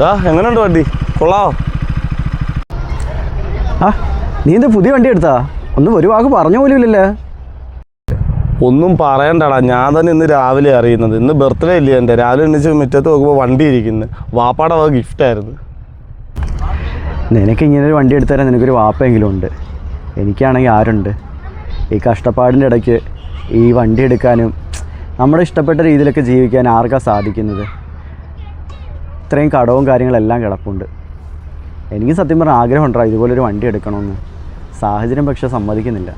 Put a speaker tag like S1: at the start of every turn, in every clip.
S1: ഡാ എങ്ങനെയുണ്ട് വണ്ടി? കൊള്ളാവോ?
S2: ആ നീ എന്താ പുതിയ വണ്ടി എടുത്താ ഒന്നും ഒരു വാക്ക് പറഞ്ഞ പോലും ഇല്ലല്ലേ?
S1: ഒന്നും പറയണ്ടടാ. ഞാൻ തന്നെ ഇന്ന് രാവിലെ അറിയുന്നത്. ഇന്ന് ബർത്ത്ഡേ ഇല്ലേ എന്റെ? രാവിലെ എണ്ണിച്ച് മുറ്റത്ത് നോക്കുമ്പോൾ വണ്ടി ഇരിക്കുന്നു. വാപ്പാടെ വക ഗിഫ്റ്റായിരുന്നു
S2: നിനക്ക് ഇങ്ങനെ ഒരു വണ്ടി എടുത്തു തരാൻ നിനക്കൊരു വാപ്പെങ്കിലും ഉണ്ട്. എനിക്കാണെങ്കിൽ ആരുണ്ട്? ഈ കഷ്ടപ്പാടിന്റെ ഇടയ്ക്ക് ഈ വണ്ടി എടുക്കാനും നമ്മുടെ ഇഷ്ടപ്പെട്ട രീതിയിലൊക്കെ ജീവിക്കാൻ ആർക്കാ സാധിക്കുന്നത്? ഇത്രയും കടവും കാര്യങ്ങളെല്ലാം കിടപ്പുണ്ട്. എനിക്ക് സത്യം പറഞ്ഞാൽ ആഗ്രഹം ഉണ്ടോ ഇതുപോലൊരു വണ്ടി എടുക്കണമെന്ന് സാഹചര്യം പക്ഷെ സമ്മതിക്കുന്നില്ല.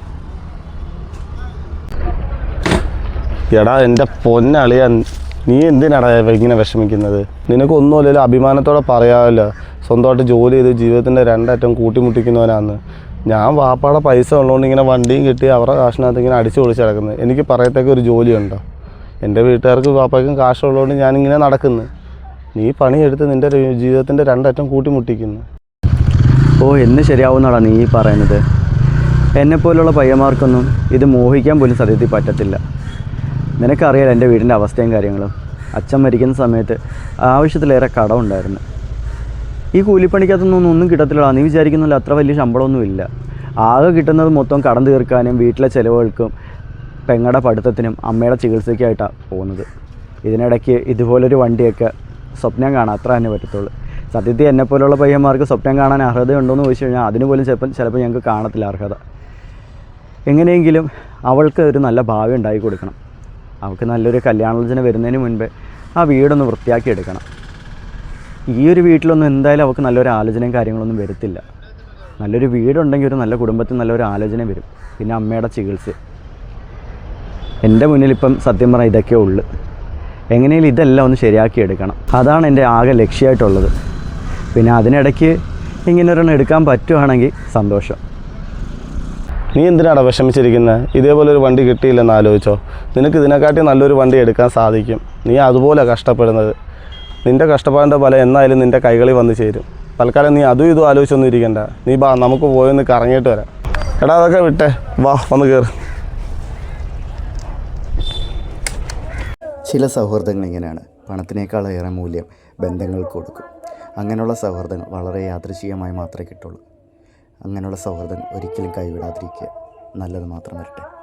S1: എടാ എന്റെ പൊന്നളിയ നീ എന്തിനാടാ ഇങ്ങനെ വിഷമിക്കുന്നത്? നിനക്കൊന്നുമില്ലല്ലോ അഭിമാനത്തോടെ പറയാമല്ലോ സ്വന്തമായിട്ട് ജോലി ചെയ്ത് ജീവിതത്തിന്റെ രണ്ടറ്റം കൂട്ടിമുട്ടിക്കുന്നവനാന്ന്. ഞാൻ വാപ്പാടെ പൈസ ഉള്ളതുകൊണ്ട് ഇങ്ങനെ വണ്ടിയും കിട്ടി അവരുടെ കാശിനകത്ത് ഇങ്ങനെ അടിച്ചു പൊളിച്ച് കിടക്കുന്നത് എനിക്ക് പറയത്തേക്ക് ഒരു ജോലിയുണ്ടോ? എന്റെ വീട്ടുകാർക്ക് വാപ്പയ്ക്കും കാശുള്ളതുകൊണ്ട് ഞാനിങ്ങനെ നടക്കുന്നു. നീ പണിയെടുത്ത് നിന്റെ ജീവിതത്തിന്റെ രണ്ടറ്റം കൂട്ടിമുട്ടിക്കുന്നു.
S2: ഓ എന്ന് ശരിയാവുന്നടാ നീ പറയുന്നത്. എന്നെപ്പോലുള്ള പയ്യന്മാർക്കൊന്നും ഇത് മോഹിക്കാൻ പോലും സത്യത്തിൽ പറ്റത്തില്ല. നിനക്കറിയാലോ എന്റെ വീടിന്റെ അവസ്ഥയും കാര്യങ്ങളും. അച്ഛൻ മരിക്കുന്ന സമയത്ത് ആവശ്യത്തിലേറെ കടമുണ്ടായിരുന്നു. ഈ കൂലിപ്പണിക്കകത്തൊന്നും ഒന്നും കിട്ടത്തില്ലടാ. നീ വിചാരിക്കുന്നില്ല അത്ര വലിയ ശമ്പളമൊന്നും ഇല്ല ആകെ കിട്ടുന്നത് മൊത്തം കടം തീർക്കാനും വീട്ടിലെ ചിലവുകൾക്കും പെങ്ങടെ പഠിത്തത്തിനും അമ്മയുടെ ചികിത്സയ്ക്കായിട്ടാണ് പോകുന്നത്. ഇതിനിടയ്ക്ക് ഇതുപോലൊരു വണ്ടിയൊക്കെ സ്വപ്നം കാണാം അത്ര തന്നെ പറ്റത്തുള്ളൂ. സത്യത്തിൽ എന്നെപ്പോലുള്ള പയ്യന്മാർക്ക് സ്വപ്നം കാണാൻ അർഹതയുണ്ടോ എന്ന് ചോദിച്ചു കഴിഞ്ഞാൽ അതിന് പോലും ചിലപ്പം ചിലപ്പോൾ ഞങ്ങൾക്ക് കാണത്തില്ല അർഹത. എങ്ങനെയെങ്കിലും അവൾക്ക് ഒരു നല്ല ഭാവി ഉണ്ടാക്കി കൊടുക്കണം. അവൾക്ക് നല്ലൊരു കല്യാണോചന വരുന്നതിന് മുൻപേ ആ വീടൊന്ന് വൃത്തിയാക്കി എടുക്കണം. ഈ ഒരു വീട്ടിലൊന്നും എന്തായാലും അവൾക്ക് നല്ലൊരു ആലോചനയും കാര്യങ്ങളൊന്നും വരത്തില്ല. നല്ലൊരു വീടുണ്ടെങ്കിൽ ഒരു നല്ല കുടുംബത്തിൽ നല്ലൊരു ആലോചന വരും. പിന്നെ അമ്മയുടെ ചികിത്സ. എന്റെ മുന്നിൽ ഇപ്പം സത്യം പറഞ്ഞാൽ ഇതൊക്കെ ഉള്ളു. എങ്ങനെയും ഇതെല്ലാം ഒന്ന് ശരിയാക്കി എടുക്കണം. അതാണ് എന്റെ ആകെ ലക്ഷ്യമായിട്ടുള്ളത്. പിന്നെ അതിനിടയ്ക്ക് ഇങ്ങനെ ഒരെണ്ണം എടുക്കാൻ പറ്റുവാണെങ്കിൽ സന്തോഷം.
S1: നീ എന്തിനാണ് വിഷമിച്ചിരിക്കുന്നത് ഇതേപോലെ ഒരു വണ്ടി കിട്ടിയില്ലെന്ന് ആലോചിച്ചോ. നിനക്ക് ഇതിനെക്കാട്ടി നല്ലൊരു വണ്ടി എടുക്കാൻ സാധിക്കും. നീ അതുപോലെ കഷ്ടപ്പെടുന്നത്. നിന്റെ കഷ്ടപ്പാടിന്റെ ഫലം എന്നായാലും നിന്റെ കൈകളിൽ വന്ന് ചേരും. തൽക്കാലം നീ അതും ഇതും ആലോചിച്ചൊന്നും ഇരിക്കണ്ട. നീ ബാ നമുക്ക് പോയൊന്ന് കറങ്ങിയിട്ട് വരാം. എടാ അതൊക്കെ വിട്ടേ. വാ വന്ന് കയറി
S3: ചില സൗഹൃദങ്ങൾ ഇങ്ങനെയാണ്. പണത്തിനേക്കാളേറെ മൂല്യം ബന്ധങ്ങൾ കൊടുക്കും. അങ്ങനെയുള്ള സൗഹൃദങ്ങൾ വളരെ യാദൃശികമായി മാത്രമേ കിട്ടുള്ളൂ. അങ്ങനെയുള്ള സൗഹൃദങ്ങൾ ഒരിക്കലും കൈവിടാതിരിക്കുക. നല്ലത് മാത്രം വരട്ടെ.